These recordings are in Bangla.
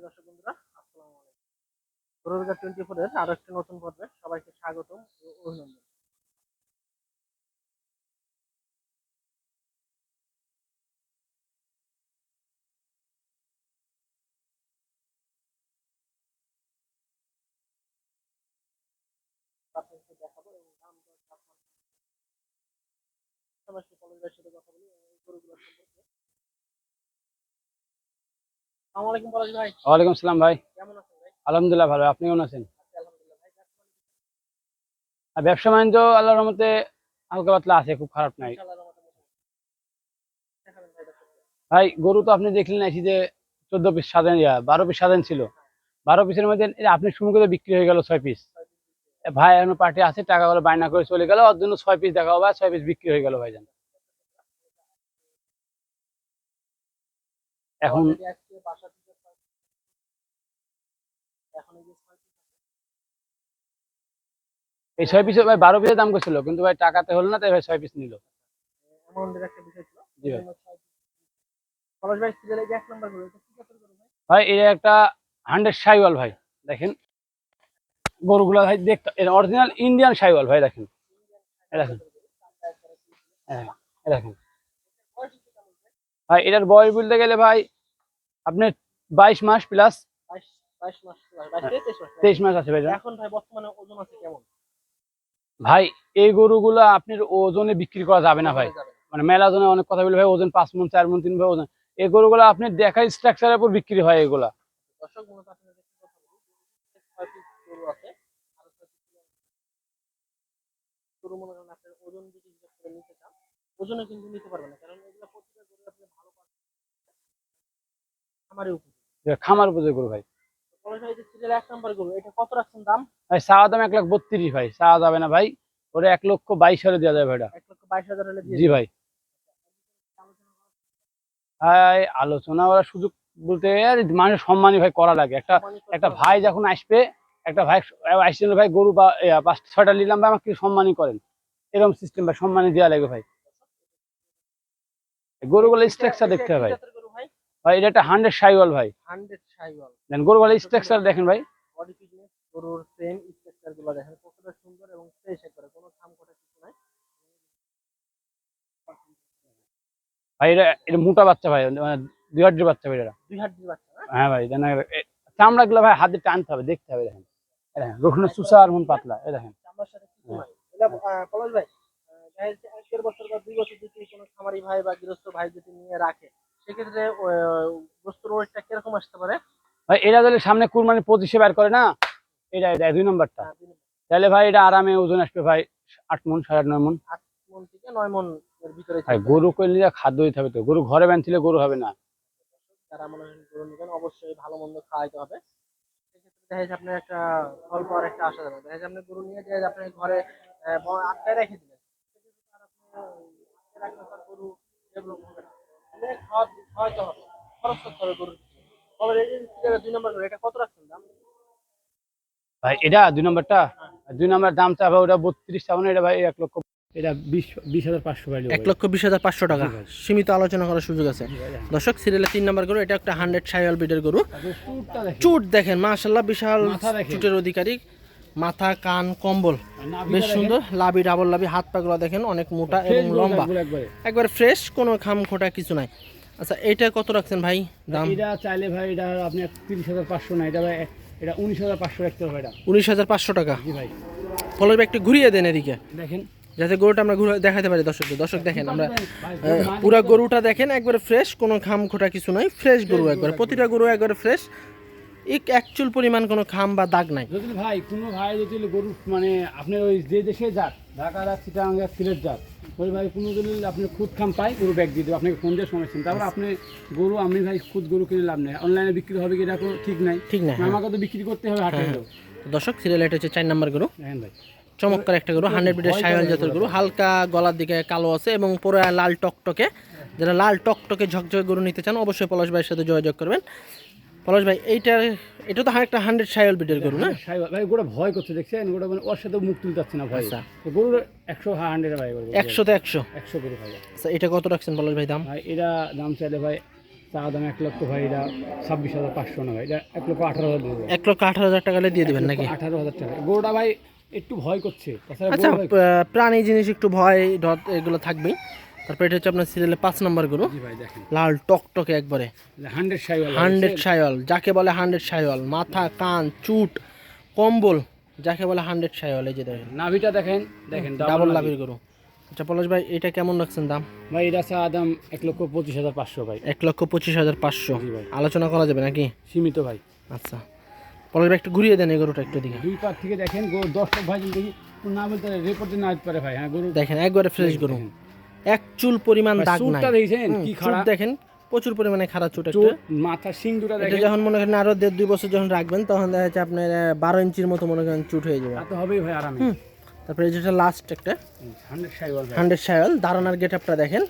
সুপ্রিয় দর্শক বন্ধুরা, আসসালামু আলাইকুম। রোজগার টোয়েন্টি ফোর এর আরও একটি নতুন পর্বে সবাইকে স্বাগতম ও অভিনন্দন। আপনাদেরকে দেখাবো এবং দাম সাথে কথা বলি গরুগুলোর সম্পর্কে। ওয়ালাইকুম সালাম ভাই। আলহামদুলিল্লাহ ভালো আপনি কেমন আছেন? ব্যবসা বাণিজ্য আল্লাহর রহমতে হালকা পাতলা আছে খুব খারাপ নাই। ভাই গরু তো আপনি দেখলেন আছি যে চোদ্দ পিস ইয়া বারো পিস স্বাধীন ছিল। বারো পিসের মধ্যে আপনি শুরু করে বিক্রি হয়ে গেল ছয় পিস। ভাই এখন পার্টি আছে টাকাগুলো বায়না করে চলে গেল ওর জন্য ছয় পিস দেখা হবে ছয় পিস বিক্রি হয়ে গেল ভাইজান। এখন এই ছয় পিস ভাই বারো পিসের দাম করছিল কিন্তু ভাই টাকাতে হলো না তাই ভাই ছয় পিস নিল। ভাই। এটা একটা হান্ড্রেড সাইওয়াল ভাই দেখেন। গরুগুলা ভাই দেখতে অরিজিনাল ইন্ডিয়ান সাইওয়াল ভাই দেখেন। দেখেন। হ্যাঁ দেখেন? ভাই এটার বয়স বলতে গেলে ভাই আপনি বাইশ মাস প্লাস তেইশ মাস। আছে ভাই এখন ভাই বর্তমানে ওজন আছে কেমন? ভাই এই গরুগুলা আপনার ওজনে বিক্রি করা যাবে না ভাই। মানে মেলা ওজনে অনেক কথা বলে ভাই ওজন পাঁচ মন চার মন তিন ভাই ওজন। এই গরুগুলা আপনি দেখার স্ট্রাকচারের উপর বিক্রি হয় এগুলা। ওজন যদি ওজনে কিন্তু নিতে পারবেন না কারণ এগুলো প্রতিটা গরু আপনি ভালো পাচ্ছেন উপর। খামার গরু ভাই। এক নাম্বার গরু এটা কত রাখছেন দাম? ভাই চাওয়া দাম এক লাখ বত্রিশ ভাই চাওয়া যাবে না ভাই। ওটা এক লক্ষ বাইশ হাজার দেওয়া যাবে ভাইটা। এক লক্ষ বাইশ হাজার হলে জি ভাই। ভাই আলোচনা ওরা সুযোগ বলতে আর মানুষের ভাই করা লাগে। একটা একটা ভাই যখন আসবে একটা ভাই আসছিল ভাই গরু বা পাঁচটা ছয়টা নিলাম ভাই আমাকে সম্মানই করেন। এরকম সিস্টেম ভাই সম্মানই দেওয়া লাগে ভাই। গরুগুলো স্ট্রাকচার দেখতে হবে ভাই। ভাই এটা একটা হান্ড্রেড সাইওয়াল ভাই। হান্ড্রেড সাইওয়াল। দেন স্ট্রাকচার দেখেন ভাই। বডি ফিটনেস গরুর সেম স্ট্রাকচারগুলো দেখেন। কতটা সুন্দর এবং ফ্রেশ একবারে কোনো খাম খোটা কিছু নাই। ভাই এটা এটা মোটা বাচ্চা ভাই মানে দুই বাচ্চা ভাই এটা। দুই বাচ্চা হ্যাঁ ভাই দেন চামড়া গুলো ভাই হাতে টানতে হবে দেখতে হবে দেখেন। দেখেন চুষা আর মন পাতলা এই দেখেন। চামড়ার সাথে কিছু নাই। এটা পলাশ ভাই এক দেড় বছর বা দুই বছর যদি কোনো খামারি ভাই বা গৃহস্থ ভাই যদি নিয়ে রাখে সেক্ষেত্রে বস্তুর ওয়েটটা কীরকম আসতে পারে? ভাই এটা যদি সামনে কুরবানি পঁচিশে বের করে না এটা এটা দুই নম্বরটা। তাহলে ভাই এটা আরামে ওজন আসবে ভাই আট মন সাড়ে আট নয় মন। আট মন থেকে নয় মন এর ভিতরে গরু করলে যা খাদ্য দিতে হবে তো। গরু ঘরে বাঁধছিলে গরু হবে না। যারা মনে হয় গরু নেবেন অবশ্যই ভালো মন্দ খাওয়াইতে হবে। দেখা যাচ্ছে আপনার একটা ফল পাওয়ার একটা আশা যাবে দেখা যাচ্ছে আপনি গরু নিয়ে যায় আপনি ঘরে আটকায় রেখে দিলেন তার তার গরু ডেভেলপ হবে না। আপনি খাওয়া- খাওয়াইতে হবে। খরচ করতে হবে গরুর পিছনে। এই যে দুই নম্বর এটা কত রাখছেন দাম? ভাই এটা দুই নম্বরটা? দুই নম্বর দাম চাবে ওটা বত্রিশ চাবো এটা ভাই এক লক্ষ এটা বিশ বিশ হাজার পাঁচশো এক লক্ষ বিশ হাজার পাঁচশো টাকা। সীমিত আলোচনা করার সুযোগ আছে। দর্শক সিরিয়ালে তিন নম্বর গরু এটা একটা হান্ড্রেড সাইয়াল বিটের গরু। চুট দেখেন মাশাল্লাহ বিশাল চুটের অধিকারী। মাথা কান কম্বল। বেশ সুন্দর। লাভি ডাবল লাভি হাত পাগুলো দেখেন অনেক মোটা এবং লম্বা। একবারে। ফ্রেশ কোনো খাম খোটা কিছু নাই। আচ্ছা এটা কত রাখছেন ভাই দাম? এটা চাইলে ভাই এটা আপনি তিরিশ হাজার পাঁচশো না এটা ভাই এটা উনিশ হাজার পাঁচশো রাখতে হবে এটা। উনিশ হাজার পাঁচশো টাকা। জি ভাই। ফলের একটু ঘুরিয়ে দেন এদিকে। দেখেন। যাতে গরুটা আমরা ঘুরে দেখাতে পারি দর্শকদের। দর্শক দেখেন আমরা পুরা গরুটা দেখেন একবারে ফ্রেশ কোনো খাম খোটা কিছু নাই। ফ্রেশ গরু একবারে। প্রতিটা গরু একবারে ফ্রেশ। এক অ্যাকচুয়াল পরিমাণ কোনো খাম বা দাগ নাই। যদি ভাই কোনো ভাই যদি গরু মানে আপনার ওই যে দেশে যাক ঢাকা যাক চিটাং যাক সিলেট যাক ওই ভাই কোনো যদি আপনি খুদ খাম পাই গরু ব্যাগ দিয়ে দেবো আপনাকে ফোন দিয়ে সমস্যা নেই। তারপর আপনি গরু আমি ভাই খুদ গরু কিনে লাভ নেই। অনলাইনে বিক্রি হবে কি এটা ঠিক নাই। ঠিক না হ্যাঁ। আমাকে তো বিক্রি করতে হবে হাটে হলেও। তো দর্শক সিরিয়াল এটা হচ্ছে চার নাম্বার গরু। দেখেন ভাই। চমৎকার একটা গরু হান্ড্রেড বিটের সাইওয়াল জাতের গরু হালকা গলার দিকে কালো আছে এবং পুরো লাল টকটকে। যারা লাল টকটকে ঝকঝকে গরু নিতে চান অবশ্যই পলাশ ভাইয়ের সাথে যোগাযোগ করবেন। পলাশ ভাই এইটার এটা তো একটা হান্ড্রেড সাইওয়াল বিটের গরু না? সাই- ভাই গোটা ভয় করছে দেখছেন? গোটা মানে ওর সাথে মুখ তুলতে পারছে না ভাই আচ্ছা। গরুর একশো হান্ড্রেড ভাই গরু। একশোতে একশো? একশো গরু ভাই। আচ্ছা এটা কত রাখছেন পলাশ ভাই দাম? ভাই এটা দাম চাইলে ভাই চা দাম এক লক্ষ ভাই এটা ছাব্বিশ হাজার পাঁচশো না ভাই। এটা এক লক্ষ আঠারো হাজার এক লক্ষ আঠারো হাজার টাকা দিয়ে দিবেন নাকি? আঠারো হাজার টাকা। গরুটা ভাই একটু ভয় করছে। আচ্ছা প্রাণী জিনিস একটু ভয় ডট এগুলো থাকবেই। তারপর এটা হচ্ছে আপনার সিরিয়ালে পাঁচ নম্বর গরু লাল টকটকে একবারে। হান্ড্রেড সাই হান্ড্রেড সায়ল যাকে বলে হান্ড্রেড সায়ল মাথা কান চুট কম্বল যাকে বলে হান্ড্রেড সায়ল এই যে দেখেন। নাভিটা দেখেন দেখেন ডাবল লাভের গরু। আচ্ছা পলাশ ভাই এটা কেমন রাখছেন দাম? ভাই এটা চা দাম এক লক্ষ পঁচিশ হাজার পাঁচশো ভাই। এক লক্ষ পঁচিশ হাজার পাঁচশো। আলোচনা করা যাবে নাকি? সীমিত ভাই। আচ্ছা। পলাশ ভাই একটু ঘুরিয়ে দেন এই গরুটা একটু দিকে দুই পাক থেকে দেখেন গরু দর্শক ভাই যদি না বলতে রেপোর্টে না পারে ভাই হ্যাঁ গরু দেখেন একবারে ফ্রেশ গরু। এক চুল পরিমাণ দাগ নাই। হুম, কি খারাপ দেখেন প্রচুর পরিমাণে খারাপ চুট একটা। মাথা সিং দুটা এটা দেখেন। যখন মনে করেন আরও দেড় দুই বছর যখন রাখবেন তখন দেখা যাচ্ছে আপনার বারো ইঞ্চির মতো মনে করেন চুট হয়ে যাবে। তা হবেই ভাই আরামে। তারপরে যেটা লাস্ট একটা হান্ড্রেড সাইওয়াল দাঁড়ানোর গেট আপটা দেখেন।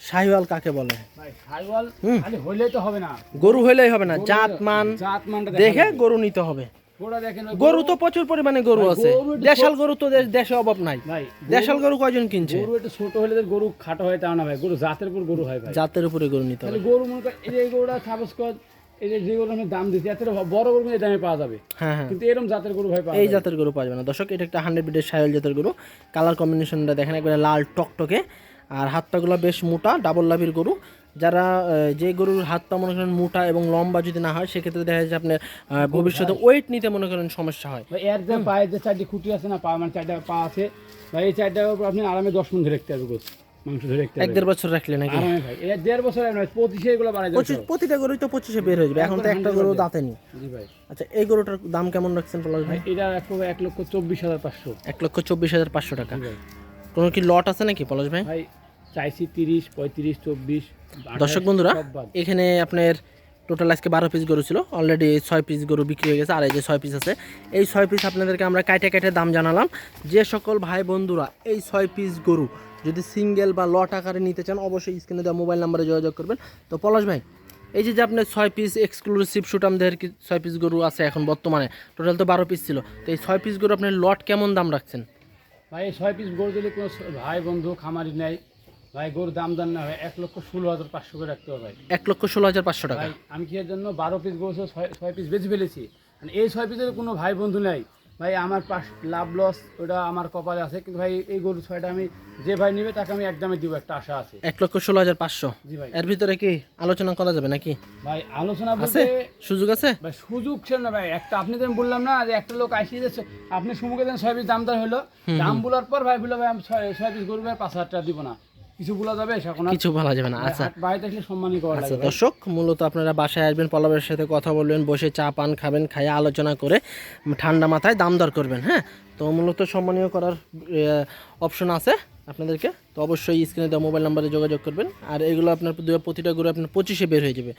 সাইওয়াল কাকে বলে? ভাই সাইওয়াল হুম। খালি হইলেই তো হবে না। গরু হইলেই হবে না জাত মান দেখে গরু নিতে হবে। দেখেন গরু তো প্রচুর পরিমাণে গরু আছে। দেশাল গরু তো দেশে অভাব নাই। দেশাল গরু কয়জন কিনছে? গরু একটু ছোট হলে গরু খাটো হয় তা না ভাই গরু জাতের উপর গরু হয় ভাই। জাতের উপরে গরু নিতে হবে গরু মনে কর এই গরুটা সাপোজ কর এই যে যে গরু আমি দাম দিচ্ছি এত বড় গরু এই দামে পাওয়া যাবে। হ্যাঁ হ্যাঁ। কিন্তু এরকম জাতের গরু ভাই পাওয়া এই। জাতের গরু পাওয়া যাবে না। দর্শক এটা একটা হান্ড্রেড বিডের সাইল জাতের গরু। কালার কম্বিনেশনটা দেখেন একবারে লাল টকটকে। আর হাত পাগুলো বেশ মোটা ডাবল লাভির গরু। যারা যে গরুর হাত পা মনে করেন মোটা এবং লম্বা যদি না হয় সেক্ষেত্রে দেখা যাচ্ছে আপনার ভবিষ্যতে ওয়েট নিতে মনে করেন সমস্যা হয়। ভাই এর যে পায়ে যে চারটি খুঁটি আছে না পা মানে চারটা পা আছে ভাই এই চারটার উপর আপনি আরামে দশ মিনিট ধরে রাখতে গোছ মাংস ধরে রাখতে এক দেড় বছর রাখলে নাকি? ভাই এর দেড় বছর নয় পঁচিশে এগুলো বাড়াই পঁচিশ প্রতিটা গরুই তো পঁচিশে বের হয়ে যাবে এখন তো একটা গরু দাঁতে নি জি ভাই। আচ্ছা এই গরুটার দাম কেমন রাখছেন পলাশ ভাই? এটা এক এক লক্ষ চব্বিশ হাজার পাঁচশো। এক লক্ষ চব্বিশ হাজার পাঁচশো টাকা। কোনো কি লট আছে নাকি পলাশ ভাই? ভাই চাইছি তিরিশ পঁয়ত্রিশ চব্বিশ দর্শক বন্ধুরা এখানে আপনার টোটাল আজকে বারো পিস গরু ছিল। অলরেডি ছয় পিস গরু বিক্রি হয়ে গেছে আর এই যে ছয় পিস আছে। এই ছয় পিস আপনাদেরকে আমরা কাটে কাটে দাম জানালাম। যে সকল ভাই বন্ধুরা এই ছয় পিস গরু যদি সিঙ্গেল বা লট আকারে নিতে চান অবশ্যই স্ক্রিনে দেওয়া মোবাইল নাম্বারে যোগাযোগ করবেন। তো পলাশ ভাই এই যে যে আপনার ছয় পিস এক্সক্লুসিভ শুট আমাদের ছয় পিস গরু আছে এখন বর্তমানে টোটাল তো বারো পিস ছিল। তো এই ছয় পিস গরু আপনার লট কেমন দাম রাখছেন? ভাই এই ছয় পিস গরু দিলে কোনো ভাই বন্ধু খামারি নেই। ভাই গরুর দাম দাম না হয় এক লক্ষ ষোলো হাজার পাঁচশো করে রাখতে হবে ভাই। এক লক্ষ ষোলো হাজার পাঁচশো টাকা। ভাই আমি কি এর জন্য বারো পিস গরু ছয় ছয় পিস বেঁচে ফেলেছি? মানে এই ছয় পিসের কোনো ভাই বন্ধু নেই। ভাই আমার পাশ লাভ লস ওটা আমার কপালে আছে। কিন্তু ভাই এই গরু ছয়টা আমি যে ভাই নেবে তাকে আমি একদমে দিব একটা আশা আছে। এক লক্ষ ষোলো হাজার পাঁচশো। জি ভাই। এর ভিতরে কি আলোচনা করা যাবে নাকি? ভাই আলোচনা আছে? সুযোগ আছে? ভাই সুযোগ ছিল না ভাই। একটা আপনি তো বললাম না যে একটা লোক আসিয়ে যাচ্ছে আপনি সুমুখে দেন ছয় পিস দামদার হলো। দাম বলার পর ভাই বলল ভাই আমি ছয় ছয় পিস গরু ভাই পাঁচ হাজার টাকা দিব না। কিছু বলা যাবে? এখন কিছু বলা যাবে না আচ্ছা। হাট- বাড়িতে আসলে সম্মানই করা আচ্ছা দর্শক মূলত আপনারা বাসায় আসবেন পলাবের সাথে কথা বলবেন বসে চা পান খাবেন খাইয়ে আলোচনা করে ঠান্ডা মাথায় দাম দর করবেন হ্যাঁ? তো মূলত সম্মানীয় করার অপশন আছে আপনাদেরকে। তো অবশ্যই স্ক্রিনে দেওয়া মোবাইল নাম্বারে যোগাযোগ করবেন। আর এগুলো আপনার প্রতিটা গরু আপনার পঁচিশে বের হয়ে যাবে।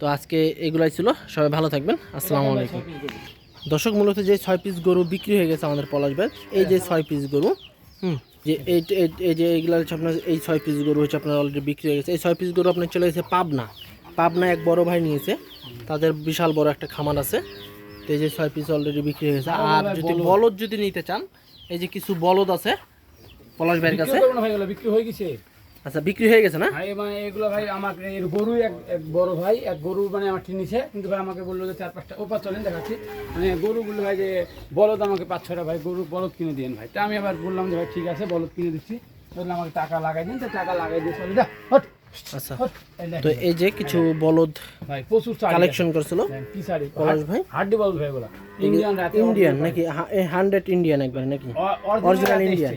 তো আজকে এগুলাই ছিল। সবাই ভালো থাকবেন। আসসালামু আলাইকুম। দর্শক মূলত যে ছয় পিস গরু বিক্রি হয়ে গেছে আমাদের পলাশ ব্যাগ এই যে ছয় পিস গরু হুম যে এই যে এইগুলো হচ্ছে আপনার এই ছয় পিস গরু হচ্ছে আপনার অলরেডি বিক্রি হয়ে গেছে। এই ছয় পিস গরু আপনার চলে গেছে পাবনা। পাবনা এক বড় ভাই নিয়েছে। তাদের বিশাল বড় একটা খামার আছে। তো এই যে ছয় পিস অলরেডি বিক্রি হয়ে গেছে। আর যদি বলদ যদি নিতে চান এই যে কিছু বলদ আছে পলাশ ভাইয়ের কাছে। বিক্রি হয়ে গেছে। আচ্ছা বিক্রি হয়ে গেছে না? ভাই মানে এগুলো ভাই আমাকে এর গরু এক এক বড় ভাই এক গরু মানে আমার কিনেছে কিন্তু ভাই আমাকে বলল যে চার পাঁচটা ওপার চলেন দেখাচ্ছি। মানে গরু বলল ভাই যে বলদ আমাকে পাঁচ ছটা ভাই গরু বলদ কিনে দিন ভাই। তা আমি আবার বললাম যে ভাই ঠিক আছে বলদ কিনে দিচ্ছি। বললাম আমাকে টাকা লাগাই দিন তো টাকা লাগাই দিয়ে চলে যা হট আচ্ছা। এই তো এই যে কিছু বলদ ভাই প্রচুর কালেকশন করছিল। দেখেন, কি শাড়ি পলাশ ভাই? হাড্ডি বলদ ভাই বলা ইন্ডিয়ান ইন্ডিয়ান নাকি হান্ড্রেড ইন্ডিয়ান একবার নাকি? অরিজিনাল দেখেন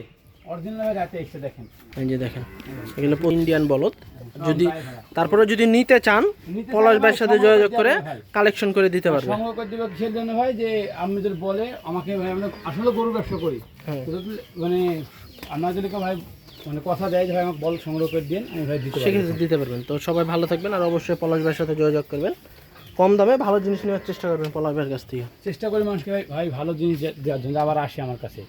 এই যে দেখেন এগুলো ইন্ডিয়ান বলদ। যদি। তারপরে যদি নিতে চান পলাশ ভাইয়ের সাথে যোগাযোগ করে কালেকশন করে দিতে পারবে। সংগ্রহ করে দেবো কিসের জন্য ভাই যে আমি যদি বলে আমাকে ভাই আমরা আসলে গরু ব্যবসা করি। হ্যাঁ। মানে আমার যদি ভাই মানে কথা দেয় যে ভাই আমাকে বল সংগ্রহ করে দিন আমি ভাই দিতে সেক্ষেত্রে দিতে পারবেন। তো সবাই ভালো থাকবেন আর অবশ্যই পলাশ ভাইয়ের সাথে যোগাযোগ করবেন। কম দামে ভালো জিনিস নেওয়ার চেষ্টা করবেন পলাশ ভাইয়ের কাছ থেকে। চেষ্টা করি মানুষকে ভাই ভাই ভালো জিনিস দেওয়ার জন্য। আবার আসে আমার কাছে।